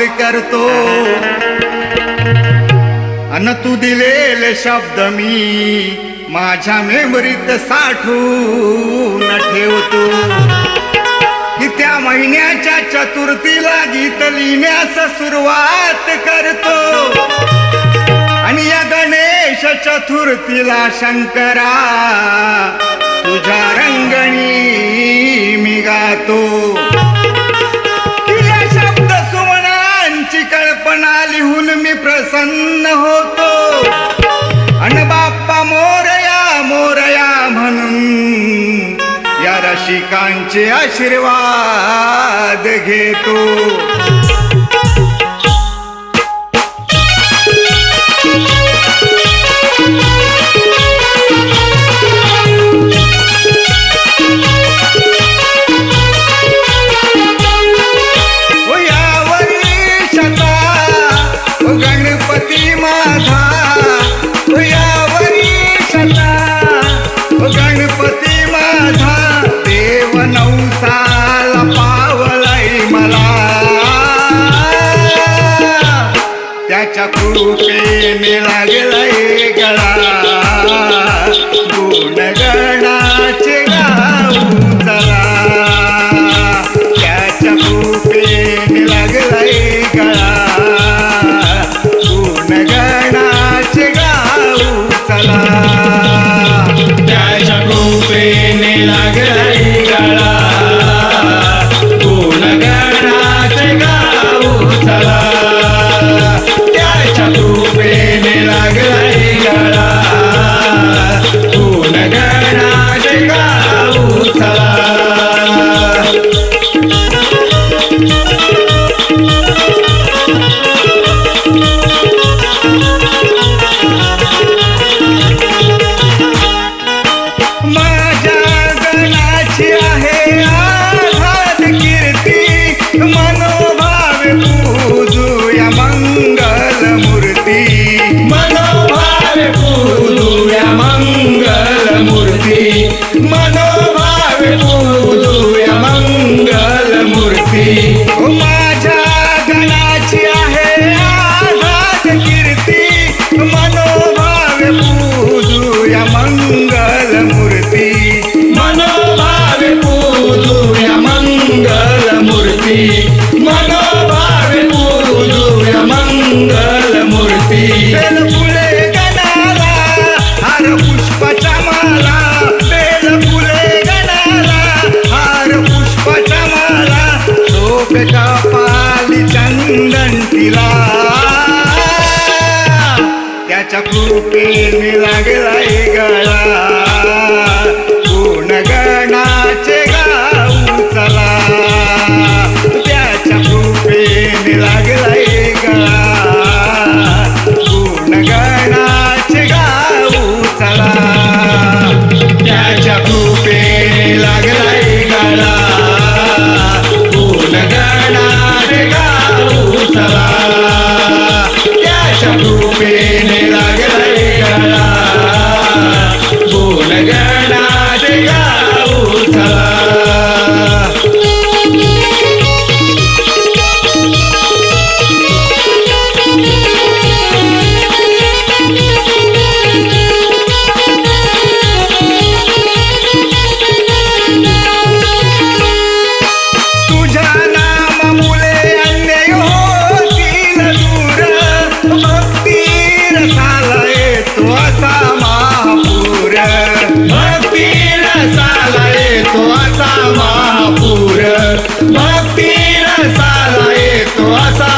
पाऊल करतो. अन तू दिलेले शब्द मी माझ्या मेमरीत साठून ठेवतो. त्या महिन्याच्या चतुर्थीला गीत लिहिण्यास सुरुवात करतो. आणि या गणेश चतुर्थीला शंकरा तुझ्या रंगणी मी गातो. रसिकांचे आशीर्वाद घेतो. कृपे मिळागेला be. Mira que la तो सामा पूर भक्ती रसालाय तो सामा पूर भक्ती रसालाय तो सा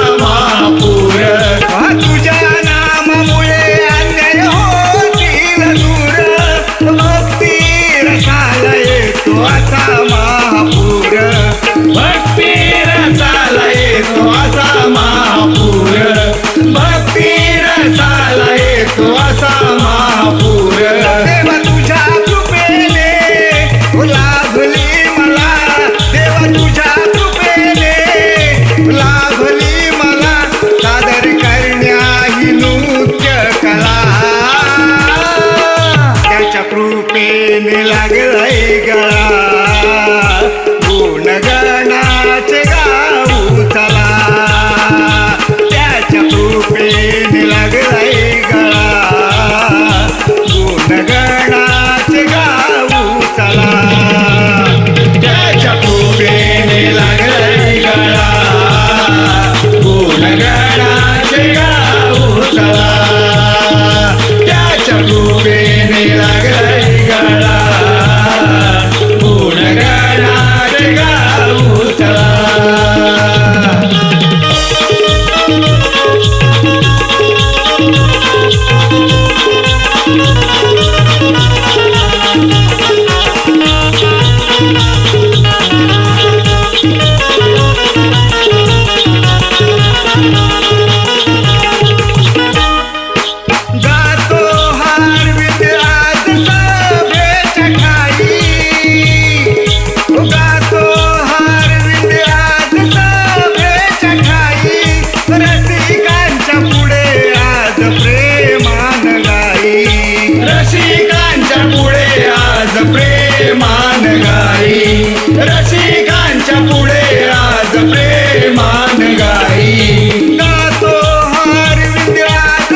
रसिकांच्या पुढे आज प्रेमान गाई. गातो हरविंद्राई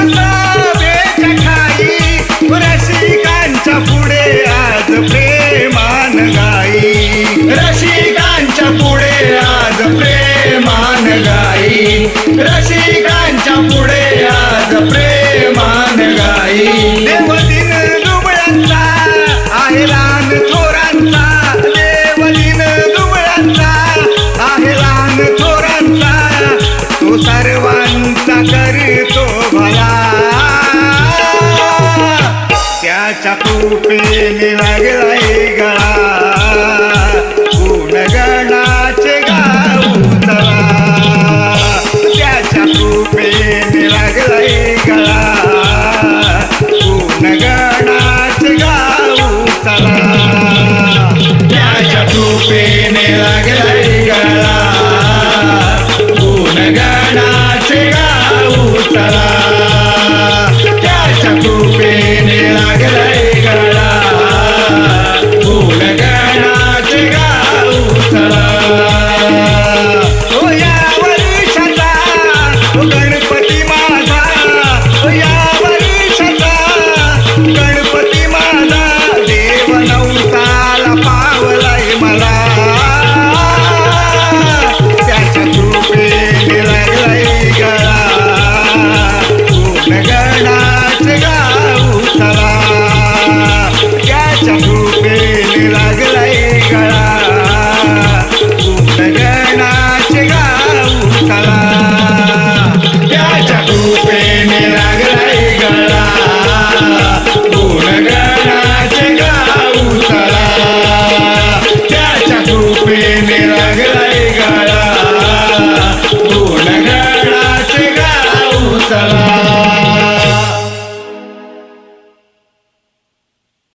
रसिकांच्या पुढे आज प्रेमान गाई. रसिकांच्या पुढे आज प्रेमान गाई. रसिक la la